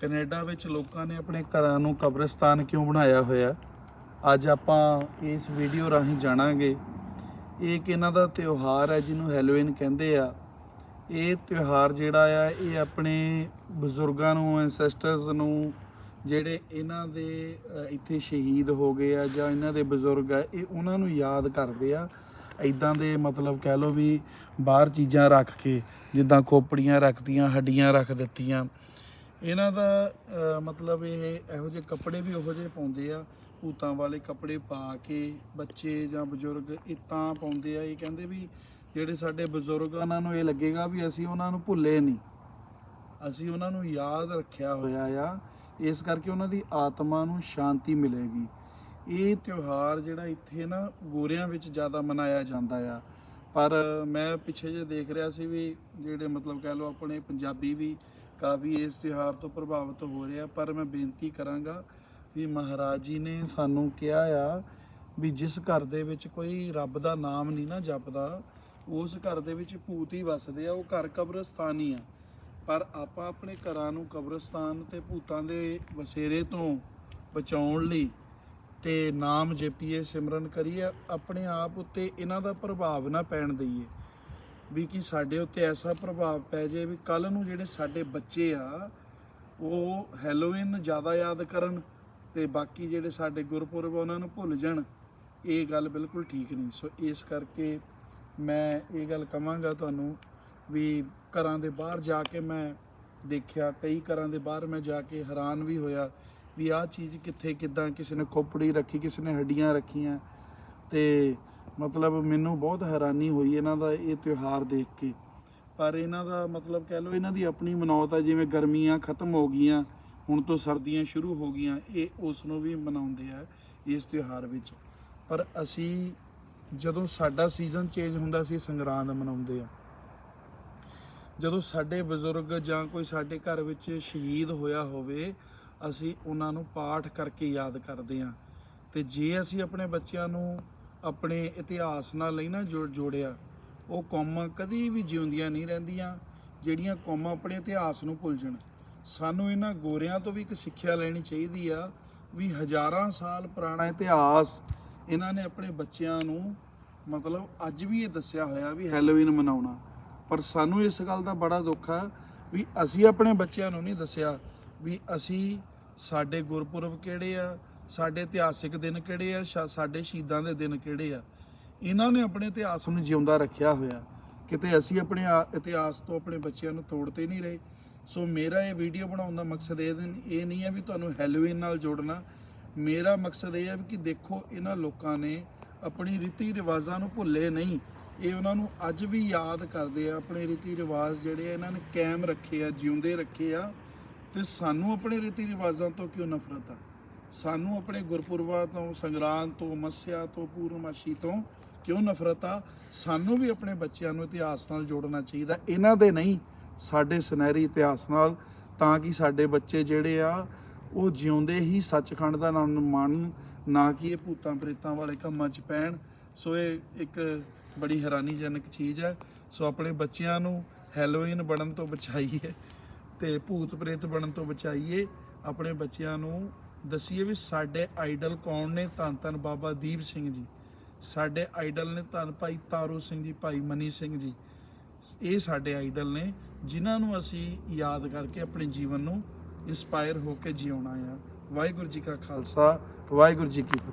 Canada ਵਿੱਚ ਲੋਕਾਂ ਨੇ ਆਪਣੇ ਘਰਾਂ ਨੂੰ ਕਬਰਸਤਾਨ ਕਿਉਂ ਬਣਾਇਆ ਹੋਇਆ? ਅੱਜ ਆਪਾਂ ਇਸ ਵੀਡੀਓ ਰਾਹੀਂ ਜਾਣਾਂਗੇ। ਇਹ ਇੱਕ ਇਹਨਾਂ ਦਾ ਤਿਉਹਾਰ ਹੈ ਜਿਹਨੂੰ ਹੈਲੋਇਨ ਕਹਿੰਦੇ ਆ। ਇਹ ਤਿਉਹਾਰ ਜਿਹੜਾ ਆ, ਇਹ ਆਪਣੇ ਬਜ਼ੁਰਗਾਂ ਨੂੰ ਐਂਸੈਸਟਰਸ ਨੂੰ, ਜਿਹੜੇ ਇਹਨਾਂ ਦੇ ਇੱਥੇ ਸ਼ਹੀਦ ਹੋ ਗਏ ਆ ਜਾਂ ਇਹਨਾਂ ਦੇ ਬਜ਼ੁਰਗ ਆ, ਇਹ ਉਹਨਾਂ ਨੂੰ ਯਾਦ ਕਰਦੇ ਆ। ਇਦਾਂ ਦੇ ਮਤਲਬ ਕਹਿ ਲਓ ਵੀ ਬਾਹਰ ਚੀਜ਼ਾਂ ਰੱਖ ਕੇ, ਜਿੱਦਾਂ ਖੋਪੜੀਆਂ ਰੱਖਦੀਆਂ ਹੱਡੀਆਂ ਰੱਖ ਦਿੱਤੀਆਂ। ਇਹਨਾਂ ਦਾ ਅ, ਮਤਲਬ ਇਹ ਇਹੋ ਜਿਹੇ ਕੱਪੜੇ ਵੀ ਉਹੋ ਜਿਹੇ ਪਾਉਂਦੇ ਆ ਭੂਤਾਂ ਵਾਲੇ ਕੱਪੜੇ ਪਾ ਕੇ ਬੱਚੇ ਜਾਂ ਬਜ਼ੁਰਗ ਇਹ ਤਾਂ ਪਾਉਂਦੇ ਆ ਇਹ ਕਹਿੰਦੇ ਵੀ ਜਿਹੜੇ ਸਾਡੇ ਬਜ਼ੁਰਗ ਆ, ਉਹਨਾਂ ਨੂੰ ਇਹ ਲੱਗੇਗਾ ਵੀ ਅਸੀਂ ਉਹਨਾਂ ਨੂੰ ਭੁੱਲੇ ਨਹੀਂ। ਅਸੀਂ ਉਹਨਾਂ ਨੂੰ ਯਾਦ ਰੱਖਿਆ ਹੋਇਆ ਆ ਇਸ ਕਰਕੇ ਉਹਨਾਂ ਦੀ ਆਤਮਾ ਨੂੰ ਸ਼ਾਂਤੀ ਮਿਲੇਗੀ। ਇਹ ਤਿਉਹਾਰ ਜਿਹੜਾ ਇੱਥੇ ਨਾ ਗੋਰਿਆਂ ਵਿੱਚ ਜ਼ਿਆਦਾ ਮਨਾਇਆ ਜਾਂਦਾ ਆ। ਪਰ ਮੈਂ ਪਿੱਛੇ ਜੇ ਦੇਖ ਰਿਹਾ ਸੀ ਵੀ ਜਿਹੜੇ ਮਤਲਬ ਕਹਿ ਲਓ ਆਪਣੇ ਪੰਜਾਬੀ ਵੀ ਕਾਫੀ ਇਸ ਤਿਉਹਾਰ ਤੋਂ ਪ੍ਰਭਾਵਿਤ ਹੋ ਰਿਹਾ, ਪਰ ਮੈਂ ਬੇਨਤੀ ਕਰਾਂਗਾ ਵੀ ਮਹਾਰਾਜ ਜੀ ਨੇ ਸਾਨੂੰ ਕਿਹਾ ਆ ਵੀ ਜਿਸ ਘਰ ਦੇ ਵਿੱਚ ਕੋਈ ਰੱਬ ਦਾ ਨਾਮ ਨਹੀਂ ਨਾ ਜਪਦਾ, ਉਸ ਘਰ ਦੇ ਵਿੱਚ ਭੂਤ ਹੀ ਵੱਸਦੇ ਆ, ਉਹ ਘਰ ਕਬਰਸਤਾਨ ਹੀ ਆ। ਪਰ ਆਪਾਂ ਆਪਣੇ ਘਰਾਂ ਨੂੰ ਕਬਰਸਤਾਨ ਤੇ ਭੂਤਾਂ ਦੇ ਵਸੇਰੇ ਤੋਂ ਬਚਾਉਣ ਲਈ ਤੇ ਨਾਮ ਜਪੀਏ, ਸਿਮਰਨ ਕਰੀਏ, ਆਪਣੇ ਆਪ ਉੱਤੇ ਇਹਨਾਂ ਦਾ ਪ੍ਰਭਾਵ ਨਾ ਪੈਣ ਦਈਏ। ਵੀ ਕਿ ਸਾਡੇ ਉੱਤੇ ਐਸਾ ਪ੍ਰਭਾਵ ਪੈ ਜਾਏ ਵੀ ਕੱਲ ਨੂੰ ਜਿਹੜੇ ਸਾਡੇ ਬੱਚੇ ਆ, ਉਹ ਹੈਲੋਇਨ ਜ਼ਿਆਦਾ ਯਾਦ ਕਰਨ ਤੇ ਬਾਕੀ ਜਿਹੜੇ ਸਾਡੇ ਗੁਰਪੁਰਬ ਆ, ਉਹਨਾਂ ਨੂੰ ਭੁੱਲ ਜਾਣ, ਇਹ ਗੱਲ ਬਿਲਕੁਲ ਠੀਕ ਨਹੀਂ। ਸੋ ਇਸ ਕਰਕੇ ਮੈਂ ਇਹ ਗੱਲ ਕਵਾਂਗਾ ਤੁਹਾਨੂੰ ਵੀ ਘਰਾਂ ਦੇ ਬਾਹਰ ਜਾ ਕੇ ਮੈਂ ਦੇਖਿਆ, ਕਈ ਘਰਾਂ ਦੇ ਬਾਹਰ ਮੈਂ ਜਾ ਕੇ ਹੈਰਾਨ ਵੀ ਹੋਇਆ ਵੀ ਆਹ ਚੀਜ਼ ਕਿੱਥੇ, ਕਿੱਦਾਂ, ਕਿਸੇ ਨੇ ਖੋਪੜੀ ਰੱਖੀ, ਕਿਸੇ ਨੇ ਹੱਡੀਆਂ ਰੱਖੀਆਂ ਤੇ ਮਤਲਬ ਮੈਨੂੰ ਬਹੁਤ ਹੈਰਾਨੀ ਹੋਈ ਇਹਨਾਂ ਦਾ ਇਹ ਤਿਉਹਾਰ ਦੇਖ ਕੇ। ਪਰ ਇਹਨਾਂ ਦਾ ਮਤਲਬ ਕਹਿ ਲਓ ਇਹਨਾਂ ਦੀ ਆਪਣੀ ਮਨੌਤ ਆ, ਜਿਵੇਂ ਗਰਮੀਆਂ ਖਤਮ ਹੋ ਗਈਆਂ, ਹੁਣ ਤੋਂ ਸਰਦੀਆਂ ਸ਼ੁਰੂ ਹੋ ਗਈਆਂ, ਇਹ ਉਸ ਨੂੰ ਵੀ ਮਨਾਉਂਦੇ ਆ ਇਸ ਤਿਉਹਾਰ ਵਿੱਚ। ਪਰ ਅਸੀਂ ਜਦੋਂ ਸਾਡਾ ਸੀਜ਼ਨ ਚੇਂਜ ਹੁੰਦਾ ਸੀ, ਸੰਗਰਾਂਦ ਮਨਾਉਂਦੇ ਆ। ਜਦੋਂ ਸਾਡੇ ਬਜ਼ੁਰਗ ਜਾਂ ਕੋਈ ਸਾਡੇ ਘਰ ਵਿੱਚ ਸ਼ਹੀਦ ਹੋਇਆ ਹੋਵੇ, ਅਸੀਂ ਉਹਨਾਂ ਨੂੰ ਪਾਠ ਕਰਕੇ ਯਾਦ ਕਰਦੇ ਹਾਂ ਤੇ ਜੇ ਅਸੀਂ ਆਪਣੇ ਬੱਚਿਆਂ ਨੂੰ ਆਪਣੇ ਇਤਿਹਾਸ ਨਾਲ ਨਹੀਂ ਨਾ ਜੋੜਿਆ। ਉਹ ਕੌਮਾਂ ਕਦੀ ਵੀ ਜਿਉਂਦੀਆਂ ਨਹੀਂ ਰਹਿੰਦੀਆਂ, ਜਿਹੜੀਆਂ ਕੌਮਾਂ ਆਪਣੇ ਇਤਿਹਾਸ ਨੂੰ ਭੁੱਲ ਜਾਣ। ਸਾਨੂੰ ਇਹਨਾਂ ਗੋਰਿਆਂ ਤੋਂ ਵੀ ਇੱਕ ਸਿੱਖਿਆ ਲੈਣੀ ਚਾਹੀਦੀ ਆ ਵੀ ਹਜ਼ਾਰਾਂ ਸਾਲ ਪੁਰਾਣਾ ਇਤਿਹਾਸ ਇਹਨਾਂ ਨੇ ਆਪਣੇ ਬੱਚਿਆਂ ਨੂੰ ਮਤਲਬ ਅੱਜ ਵੀ ਇਹ ਦੱਸਿਆ ਹੋਇਆ ਵੀ ਹੈਲੋਵੀਨ ਮਨਾਉਣਾ। ਪਰ ਸਾਨੂੰ ਇਸ ਗੱਲ ਦਾ ਬੜਾ ਦੁੱਖ ਆ ਵੀ ਅਸੀਂ ਆਪਣੇ ਬੱਚਿਆਂ ਨੂੰ ਨਹੀਂ ਦੱਸਿਆ ਵੀ ਅਸੀਂ ਸਾਡੇ ਗੁਰਪੁਰਬ ਕਿਹੜੇ ਆ ਸਾਡੇ ਇਤਿਹਾਸਿਕ ਦਿਨ ਕਿਹੜੇ ਆ, ਸ਼ਾ- ਸਾਡੇ ਸ਼ਹੀਦਾਂ ਦੇ ਦਿਨ ਕਿਹੜੇ ਆ। ਇਹਨਾਂ ਨੇ ਆਪਣੇ ਇਤਿਹਾਸ ਨੂੰ ਜਿਉਂਦਾ ਰੱਖਿਆ ਹੋਇਆ। ਕਿਤੇ ਅਸੀਂ ਆਪਣੇ ਆ- ਇਤਿਹਾਸ ਤੋਂ ਆਪਣੇ ਬੱਚਿਆਂ ਨੂੰ ਤੋੜਤੇ ਨਹੀਂ ਰਹੇ। ਸੋ ਮੇਰਾ ਇਹ ਵੀਡੀਓ ਬਣਾਉਣ ਦਾ ਮਕਸਦ ਇਹ ਨਹੀਂ- ਇਹ ਨਹੀਂ ਹੈ ਵੀ ਤੁਹਾਨੂੰ ਹੈਲੋਵੀਨ ਨਾਲ ਜੋੜਨਾ। ਮੇਰਾ ਮਕਸਦ ਇਹ ਹੈ ਕਿ ਦੇਖੋ, ਇਹਨਾਂ ਲੋਕਾਂ ਨੇ ਆਪਣੀ ਰੀਤੀ ਰਿਵਾਜਾਂ ਨੂੰ ਭੁੱਲੇ ਨਹੀਂ। ਇਹ ਉਹਨਾਂ ਨੂੰ ਅੱਜ ਵੀ ਯਾਦ ਕਰਦੇ ਆ, ਆਪਣੇ ਰੀਤੀ ਰਿਵਾਜ ਜਿਹੜੇ ਆ, ਇਹਨਾਂ ਨੇ ਕਾਇਮ ਰੱਖੇ ਆ, ਜਿਉਂਦੇ ਰੱਖੇ ਆ। ਤੇ ਸਾਨੂੰ ਆਪਣੇ ਰੀਤੀ ਰਿਵਾਜਾਂ ਤੋਂ ਕਿਉਂ ਨਫ਼ਰਤ ਆ? ਸਾਨੂੰ ਆਪਣੇ ਗੁਰਪੁਰਬਾਂ ਤੋਂ, ਸੰਗਰਾਂਦ ਤੋਂ, ਮੱਸਿਆ ਤੋਂ, ਪੂਰਨਮਾਸ਼ੀ ਤੋਂ ਕਿਉਂ ਨਫ਼ਰਤ ਆ? ਸਾਨੂੰ ਵੀ ਆਪਣੇ ਬੱਚਿਆਂ ਨੂੰ ਇਤਿਹਾਸ ਨਾਲ ਜੋੜਨਾ ਚਾਹੀਦਾ। ਇਹਨਾਂ ਦੇ ਨਹੀਂ, ਸਾਡੇ ਸੁਨਹਿਰੀ ਇਤਿਹਾਸ ਨਾਲ, ਤਾਂ ਕਿ ਸਾਡੇ ਬੱਚੇ ਜਿਹੜੇ ਆ, ਉਹ ਜਿਉਂਦੇ ਹੀ ਸੱਚਖੰਡ ਦਾ ਨਾਮ ਮੰਨਣ ਨਾ ਕਿ ਇਹ ਭੂਤਾਂ ਪ੍ਰੇਤਾਂ ਵਾਲੇ ਕੰਮਾਂ 'ਚ ਪੈਣ। ਸੋ ਇਹ ਇੱਕ ਬੜੀ ਹੈਰਾਨੀਜਨਕ ਚੀਜ਼ ਹੈ। ਸੋ ਆਪਣੇ ਬੱਚਿਆਂ ਨੂੰ ਹੈਲੋਇਨ ਬਣਨ ਤੋਂ ਬਚਾਈਏ ਤੇ ਭੂਤ ਪ੍ਰੇਤ ਬਣਨ ਤੋਂ ਬਚਾਈਏ। ਆਪਣੇ ਬੱਚਿਆਂ ਨੂੰ ਦਸੀਏ ਵੀ ਸਾਡੇ ਆਈਡਲ ਕੌਣ ਨੇ? ਧੰਨ ਧੰਨ ਬਾਬਾ ਦੀਪ ਸਿੰਘ ਜੀ। ਸਾਡੇ ਆਈਡਲ ਨੇ ਧੰਨ ਭਾਈ ਤਾਰੂ ਸਿੰਘ ਜੀ, ਭਾਈ ਮਨੀ ਸਿੰਘ ਜੀ। ਇਹ ਸਾਡੇ ਆਈਡਲ ਨੇ, ਜਿਨ੍ਹਾਂ ਨੂੰ ਅਸੀਂ ਯਾਦ ਕਰਕੇ ਆਪਣੇ ਜੀਵਨ ਨੂੰ ਇੰਸਪਾਇਰ ਹੋ ਕੇ ਜਿਉਣਾ ਆ। ਵਾਹਿਗੁਰੂ ਜੀ ਕਾ ਖਾਲਸਾ, ਵਾਹਿਗੁਰੂ ਜੀ ਕੀ ਫਤਿਹ।